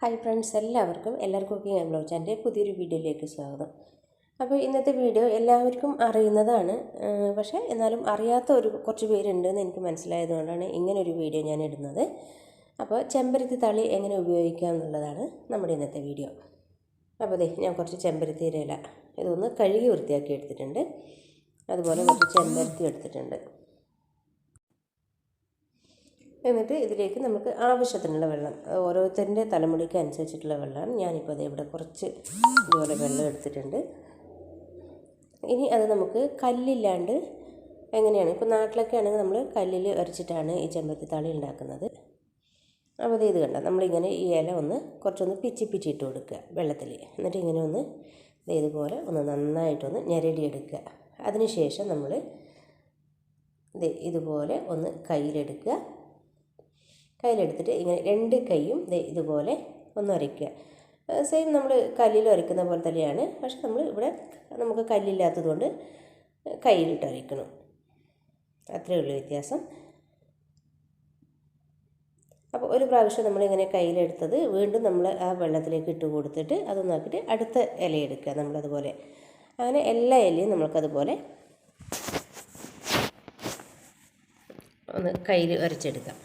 Hi friends എല്ലാവർക്കും എല്ലാവർക്കും cooking and blog ചാന്റെ പുതിയൊരു വീഡിയോയിലേക്ക് സ്വാഗതം. അപ്പോൾ ഇന്നത്തെ വീഡിയോ എല്ലാവർക്കും അറിയുന്നതാണ്. പക്ഷേ എന്നാലും അറിയാത്ത ഒരു കുറച്ച് പേരുണ്ടെന്ന് എനിക്ക് മനസ്സിലായതുകൊണ്ടാണ് ഇങ്ങനെ ഒരു വീഡിയോ ഞാൻ ഇടുന്നത്. അപ്പോൾ ചെമ്പരത്തി തളി എങ്ങനെ ഉപയോഗിക്കാം എന്നുള്ളതാണ് നമ്മുടെ ഇന്നത്തെ വീഡിയോ. അപ്പോൾ അതെ ഞാൻ കുറച്ച് ചെമ്പരത്തി ഇല ഇതൊന്ന് കഴുകി വൃത്തിയാക്കി എടുത്തിട്ടുണ്ട്. അതുപോലെ കുറച്ച് ചെമ്പരത്തി എടുത്തിട്ടുണ്ട്. എന്നിട്ട് ഇതിലേക്ക് നമുക്ക് ആവശ്യത്തിനുള്ള വെള്ളം ഓരോരുത്തരുടെ തലമുടിക്ക് അനുസരിച്ചിട്ടുള്ള വെള്ളം ഞാനിപ്പോൾ അത് ഇവിടെ കുറച്ച് ഇതുപോലെ വെള്ളം എടുത്തിട്ടുണ്ട്. ഇനി അത് നമുക്ക് കല്ലില്ലാണ്ട് എങ്ങനെയാണ്? ഇപ്പോൾ നാട്ടിലൊക്കെ ആണെങ്കിൽ നമ്മൾ കല്ലിൽ വരച്ചിട്ടാണ് ഈ ചെമ്പരത്തി താളി ഉണ്ടാക്കുന്നത്. അപ്പോൾ അത് ഇത് കണ്ട? നമ്മളിങ്ങനെ ഈ ഇല ഒന്ന് കുറച്ചൊന്ന് പിച്ചി പിച്ചി ഇട്ട് കൊടുക്കുക വെള്ളത്തിൽ എന്നിട്ട് ഇങ്ങനെ ഒന്ന് ഇതുപോലെ ഒന്ന് നന്നായിട്ടൊന്ന് ഞെരടിയെടുക്കുക. അതിനുശേഷം നമ്മൾ ഇതുപോലെ ഒന്ന് കയ്യിലെടുക്കുക. കയ്യിലെടുത്തിട്ട് ഇങ്ങനെ രണ്ട് കൈയും ഇതുപോലെ ഒന്ന് ഉരയ്ക്കുക സെയിം നമ്മൾ കല്ലിൽ ഉരയ്ക്കുന്ന പോലെ തന്നെയാണ്. പക്ഷെ നമ്മൾ ഇവിടെ നമുക്ക് കല്ലില്ലാത്തതുകൊണ്ട് കയ്യിലിട്ട് ഉരയ്ക്കണം അത്രയേ ഉള്ളൂ വ്യത്യാസം. അപ്പോൾ ഒരു പ്രാവശ്യം നമ്മളിങ്ങനെ കയ്യിലെടുത്തത് വീണ്ടും നമ്മൾ ആ വെള്ളത്തിലേക്ക് ഇട്ട് കൊടുത്തിട്ട് അതൊന്നാക്കിയിട്ട് അടുത്ത ഇല എടുക്കുക നമ്മളതുപോലെ. അങ്ങനെ എല്ലാ ഇലയും നമ്മൾക്കതുപോലെ ഒന്ന് കയ്യിൽ ഉരച്ചെടുക്കാം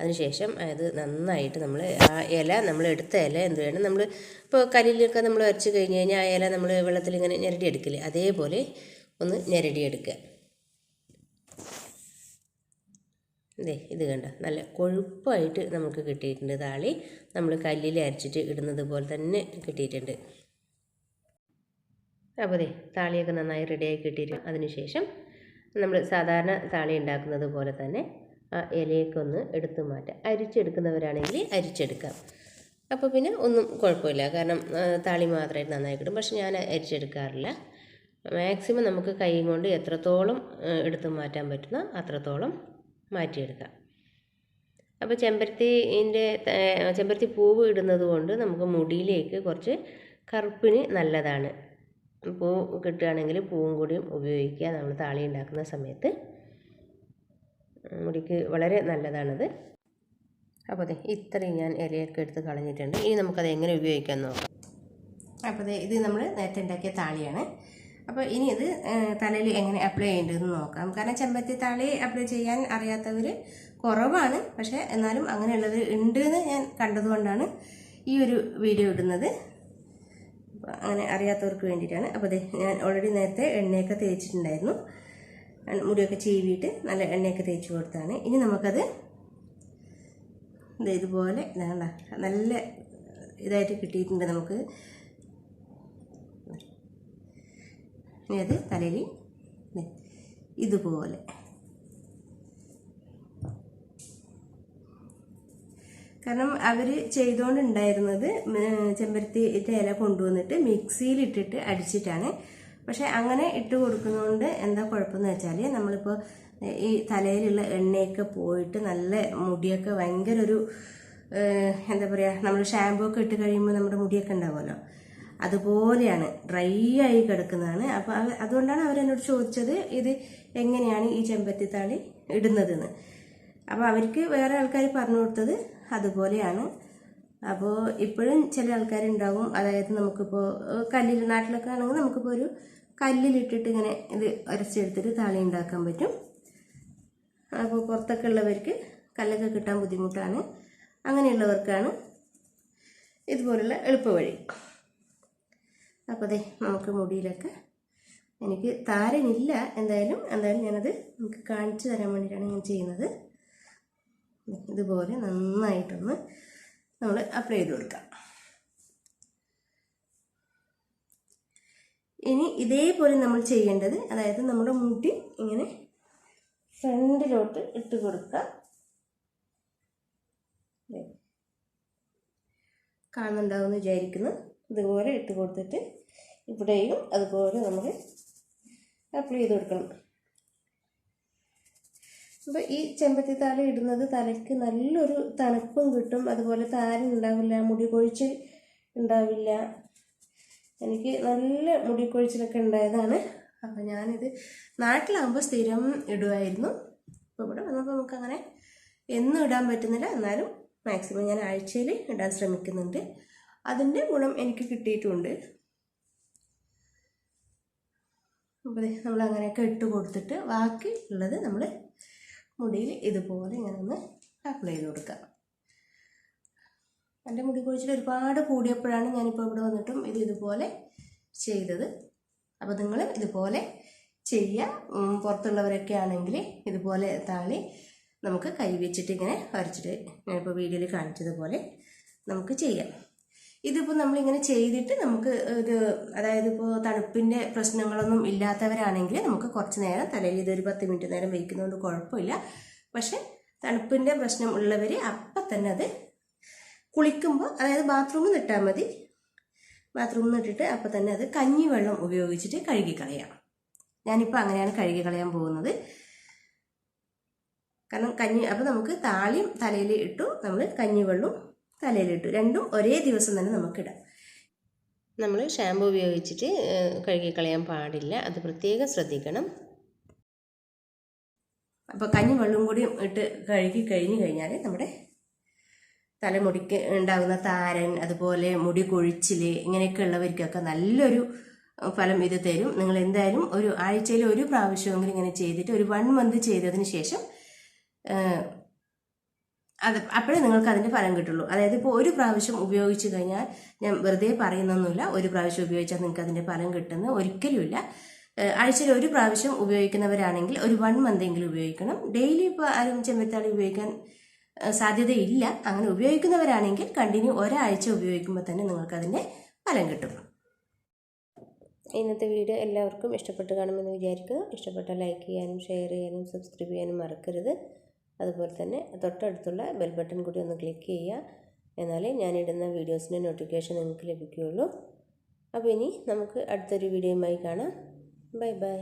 അതിനുശേഷം അത് നന്നായിട്ട് നമ്മൾ ആ ഇല നമ്മൾ എടുത്ത ഇല എന്ത് വേണം നമ്മൾ ഇപ്പോൾ കല്ലിലൊക്കെ നമ്മൾ അരച്ച് കഴിഞ്ഞ് കഴിഞ്ഞാൽ ആ ഇല നമ്മൾ വെള്ളത്തിൽ ഇങ്ങനെ ഞെരടി എടുക്കില്ലേ അതേപോലെ ഒന്ന് ഞെരടി എടുക്കുക ഇതേ കണ്ട നല്ല കൊഴുപ്പായിട്ട് നമുക്ക് കിട്ടിയിട്ടുണ്ട് താളി. നമ്മൾ കല്ലിൽ അരച്ചിട്ട് ഇടുന്നത് പോലെ തന്നെ കിട്ടിയിട്ടുണ്ട്. അപ്പോൾ അതെ താളിയൊക്കെ നന്നായി റെഡിയായി കിട്ടിയിട്ട് അതിനുശേഷം നമ്മൾ സാധാരണ താളി ഉണ്ടാക്കുന്നത് പോലെ തന്നെ ആ ഇലയൊക്കെ ഒന്ന് എടുത്തു മാറ്റാം. അരിച്ചെടുക്കുന്നവരാണെങ്കിൽ അരിച്ചെടുക്കാം. അപ്പോൾ പിന്നെ ഒന്നും കുഴപ്പമില്ല. കാരണം താളി മാത്രമേ നന്നായി കിട്ടും. പക്ഷെ ഞാൻ അരിച്ചെടുക്കാറില്ല. മാക്സിമം നമുക്ക് കൈ കൊണ്ട് എത്രത്തോളം എടുത്ത് മാറ്റാൻ പറ്റുന്ന അത്രത്തോളം മാറ്റിയെടുക്കാം. അപ്പോൾ ചെമ്പരത്തിന്റെ ചെമ്പരത്തി പൂവ് ഇടുന്നത് കൊണ്ട് നമുക്ക് മുടിയിലേക്ക് കുറച്ച് കറുപ്പിന് നല്ലതാണ്. പൂ കിട്ടുകയാണെങ്കിൽ പൂവും കൂടിയും ഉപയോഗിക്കുക. നമ്മൾ താളി ഉണ്ടാക്കുന്ന സമയത്ത് മുടിക്ക് വളരെ നല്ലതാണത്. അപ്പോൾ അതെ ഇത്രയും ഞാൻ ഇലയൊക്കെ എടുത്ത് കളഞ്ഞിട്ടുണ്ട്. ഇനി നമുക്കത് എങ്ങനെ ഉപയോഗിക്കാൻ നോക്കാം. അപ്പോൾ അതെ ഇത് നമ്മൾ നേരത്തെ ഉണ്ടാക്കിയ താളിയാണ്. അപ്പോൾ ഇനി ഇത് തലയിൽ എങ്ങനെ അപ്ലൈ ചെയ്യേണ്ടതെന്ന് നോക്കാം. കാരണം ചെമ്പത്തി താളി അപ്ലൈ ചെയ്യാൻ അറിയാത്തവർ കുറവാണ്. പക്ഷേ എന്നാലും അങ്ങനെയുള്ളവർ ഉണ്ട് എന്ന് ഞാൻ കണ്ടതുകൊണ്ടാണ് ഈ ഒരു വീഡിയോ ഇടുന്നത്. അപ്പോൾ അങ്ങനെ അറിയാത്തവർക്ക് വേണ്ടിയിട്ടാണ്. അപ്പോൾ അതെ ഞാൻ ഓൾറെഡി നേരത്തെ എണ്ണയൊക്കെ തേച്ചിട്ടുണ്ടായിരുന്നു. മുടിയൊക്കെ ചീവിയിട്ട് നല്ല എണ്ണയൊക്കെ തേച്ച് കൊടുത്താണ്. ഇനി നമുക്കത് ഇതുപോലെ നല്ല ഇതായിട്ട് കിട്ടിയിട്ടുണ്ട് നമുക്ക്. ഇനി അത് തലയിൽ ഇതുപോലെ. കാരണം അവർ ചെയ്തുകൊണ്ടുണ്ടായിരുന്നത് ചെമ്പരത്തി ഇല കൊണ്ടുവന്നിട്ട് മിക്സിയിലിട്ടിട്ട് അടിച്ചിട്ടാണ്. പക്ഷെ അങ്ങനെ ഇട്ട് കൊടുക്കുന്നതുകൊണ്ട് എന്താ കുഴപ്പമെന്ന് വെച്ചാൽ നമ്മളിപ്പോൾ ഈ തലയിലുള്ള എണ്ണയൊക്കെ പോയിട്ട് നല്ല മുടിയൊക്കെ ഭയങ്കര ഒരു എന്താ പറയുക നമ്മൾ ഷാമ്പൂ ഒക്കെ ഇട്ട് കഴിയുമ്പോൾ നമ്മുടെ മുടിയൊക്കെ ഉണ്ടാവുമല്ലോ. അതുപോലെയാണ് ഡ്രൈ ആയി കിടക്കുന്നതാണ്. അപ്പോൾ അതുകൊണ്ടാണ് അവരെന്നോട് ചോദിച്ചത് ഇത് എങ്ങനെയാണ് ഈ ചെമ്പത്തിത്താളി ഇടുന്നതെന്ന്. അപ്പോൾ അവർക്ക് വേറെ ആൾക്കാർ പറഞ്ഞു കൊടുത്തത് അതുപോലെയാണ്. അപ്പോൾ ഇപ്പോഴും ചില ആൾക്കാരുണ്ടാവും. അതായത് നമുക്കിപ്പോൾ കല്ലിൽ നാട്ടിലൊക്കെ ആണെങ്കിൽ നമുക്കിപ്പോൾ ഒരു കല്ലിലിട്ടിട്ട് ഇങ്ങനെ ഇത് അരച്ചെടുത്തിട്ട് താളി ഉണ്ടാക്കാൻ പറ്റും. അപ്പോൾ പുറത്തൊക്കെ ഉള്ളവർക്ക് കല്ലൊക്കെ കിട്ടാൻ ബുദ്ധിമുട്ടാണ്. അങ്ങനെയുള്ളവർക്കാണ് ഇതുപോലുള്ള എളുപ്പവഴി. അപ്പോൾ അതെ നമുക്ക് മുടിയിലൊക്കെ എനിക്ക് താരനില്ല. എന്തായാലും എന്തായാലും ഞാനത് നമുക്ക് കാണിച്ചു തരാൻ വേണ്ടിയിട്ടാണ് ഞാൻ ചെയ്യുന്നത്. ഇതുപോലെ നന്നായിട്ടൊന്ന് നമ്മൾ അപ്ലൈ ചെയ്ത് കൊടുക്കാം. ഇനി ഇതേപോലെ നമ്മൾ ചെയ്യേണ്ടത് അതായത് നമ്മുടെ മുടി ഇങ്ങനെ ഫ്രണ്ടിലോട്ട് ഇട്ട് കൊടുക്കുക. കാണുന്നുണ്ടാവും കാണുന്നുണ്ടാവുമെന്ന് വിചാരിക്കുന്നു. ഇതുപോലെ ഇട്ട് കൊടുത്തിട്ട് ഇവിടെയും അതുപോലെ നമ്മൾ അപ്ലൈ ചെയ്ത് കൊടുക്കണം. അപ്പോൾ ഈ ചെമ്പത്തി താളി ഇടുന്നത് തലയ്ക്ക് നല്ലൊരു തണുപ്പും കിട്ടും. അതുപോലെ താരൻ ഉണ്ടാവില്ല മുടി കൊഴിച്ചിൽ ഉണ്ടാവില്ല. എനിക്ക് നല്ല മുടി കൊഴിച്ചിലൊക്കെ ഉണ്ടായതാണ്. അപ്പോൾ ഞാനിത് നാട്ടിലാകുമ്പോൾ സ്ഥിരം ഇടുമായിരുന്നു അപ്പോൾ ഇവിടെ വന്നപ്പോൾ നമുക്കങ്ങനെ എന്നും ഇടാൻ പറ്റുന്നില്ല. എന്നാലും മാക്സിമം ഞാൻ ആഴ്ചയിൽ ഇടാൻ ശ്രമിക്കുന്നുണ്ട്. അതിന്റെ ഗുണം എനിക്ക് കിട്ടിയിട്ടുണ്ട്. അപ്പോൾ നമ്മൾ അങ്ങനെയൊക്കെ ഇട്ട് കൊടുത്തിട്ട് ബാക്കി ഉള്ളത് നമ്മൾ മുടിയിൽ ഇതുപോലെ ഇങ്ങനെ ഒന്ന് അപ്ലൈ ചെയ്ത് കൊടുക്കുക എന്റെ മുടി കൊഴിച്ചിൽ ഒരുപാട് കൂടിയപ്പോഴാണ് ഞാനിപ്പോൾ ഇവിടെ വന്നിട്ടും ഇത് ഇതുപോലെ ചെയ്തത്. അപ്പോൾ നിങ്ങൾ ഇതുപോലെ ചെയ്യുക. പുറത്തുള്ളവരൊക്കെ ആണെങ്കിൽ ഇതുപോലെ താളി നമുക്ക് കൈ വെച്ചിട്ട് ഇങ്ങനെ വരച്ചിട്ട് ഞാനിപ്പോൾ വീഡിയോയിൽ കാണിച്ചതുപോലെ നമുക്ക് ചെയ്യാം. ഇതിപ്പോൾ നമ്മളിങ്ങനെ ചെയ്തിട്ട് നമുക്ക് ഇത് അതായത് ഇപ്പോൾ തണുപ്പിന്റെ പ്രശ്നങ്ങളൊന്നും ഇല്ലാത്തവരാണെങ്കിൽ നമുക്ക് കുറച്ച് നേരം തലയിൽ ഇതൊരു പത്ത് മിനിറ്റ് നേരം വയ്ക്കുന്നതുകൊണ്ട് കുഴപ്പമില്ല. പക്ഷേ തണുപ്പിന്റെ പ്രശ്നം ഉള്ളവർ അപ്പം തന്നെ അത് കുളിക്കുമ്പോൾ അതായത് ബാത്റൂമിൽ നിട്ടാൽ മതി. ബാത്റൂമിൽ നിന്നിട്ടിട്ട് അപ്പോൾ തന്നെ അത് കഞ്ഞി വെള്ളം ഉപയോഗിച്ചിട്ട് കഴുകി കളയാം ഞാനിപ്പോൾ അങ്ങനെയാണ് കഴുകി കളയാൻ പോകുന്നത്. കാരണം കഞ്ഞി അപ്പോൾ നമുക്ക് താളിയും തലയിൽ ഇട്ടു നമ്മൾ കഞ്ഞി വെള്ളവും തലയിൽ തലയിലിട്ടു രണ്ടും ഒരേ ദിവസം തന്നെ നമുക്കിടാം. നമ്മൾ ഷാമ്പു ഉപയോഗിച്ചിട്ട് കഴുകി കളയാൻ പാടില്ല. അത് പ്രത്യേകം ശ്രദ്ധിക്കണം. അപ്പോൾ കഞ്ഞി വെള്ളവും കൂടി ഇട്ട് കഴുകി കഴിഞ്ഞു കഴിഞ്ഞാൽ നമ്മുടെ തലമുടിക്ക് ഉണ്ടാകുന്ന താരൻ അതുപോലെ മുടി കൊഴിച്ചിൽ ഇങ്ങനെയൊക്കെ ഉള്ളവർക്കൊക്കെ നല്ലൊരു ഫലം ഇത് തരും. നിങ്ങൾ എന്തായാലും ഒരു ആഴ്ചയിൽ ഒരു പ്രാവശ്യമെങ്കിലും ഇങ്ങനെ ചെയ്തിട്ട് ഒരു വൺ മന്ത് ചെയ്തതിന് ശേഷം അത് അപ്പോഴേ നിങ്ങൾക്ക് അതിന്റെ ഫലം കിട്ടുള്ളൂ. അതായത് ഇപ്പോൾ ഒരു പ്രാവശ്യം ഉപയോഗിച്ച് കഴിഞ്ഞാൽ ഞാൻ വെറുതെ പറയുന്നൊന്നുമില്ല. ഒരു പ്രാവശ്യം ഉപയോഗിച്ചാൽ നിങ്ങൾക്ക് അതിന്റെ ഫലം കിട്ടുന്ന ഒരിക്കലുമില്ല. ആഴ്ചയിൽ ഒരു പ്രാവശ്യം ഉപയോഗിക്കുന്നവരാണെങ്കിൽ ഒരു വൺ മന്തെങ്കിലും ഉപയോഗിക്കണം. ഡെയിലി ഇപ്പോൾ ആരും ചെമ്പത്താളി ഉപയോഗിക്കാൻ സാധ്യതയില്ല. അങ്ങനെ ഉപയോഗിക്കുന്നവരാണെങ്കിൽ കണ്ടിന്യൂ ഒരാഴ്ച ഉപയോഗിക്കുമ്പോൾ തന്നെ നിങ്ങൾക്ക് അതിന്റെ ഫലം കിട്ടും. ഇന്നത്തെ വീഡിയോ എല്ലാവർക്കും ഇഷ്ടപ്പെട്ട് കാണുമെന്ന് വിചാരിക്കുക ഇഷ്ടപ്പെട്ട ലൈക്ക് ചെയ്യാനും ഷെയർ ചെയ്യാനും സബ്സ്ക്രൈബ് ചെയ്യാനും മറക്കരുത്. അതുപോലെ തന്നെ തൊട്ടടുത്തുള്ള ബെൽ ബട്ടൺ കൂടി ഒന്ന് ക്ലിക്ക് ചെയ്യുക. എന്നാലേ ഞാനിടുന്ന വീഡിയോസിന്റെ നോട്ടിഫിക്കേഷൻ നിങ്ങൾക്ക് ലഭിക്കുകയുള്ളൂ. അപ്പോൾ ഇനി നമുക്ക് അടുത്തൊരു വീഡിയോയുമായി കാണാം. Bye bye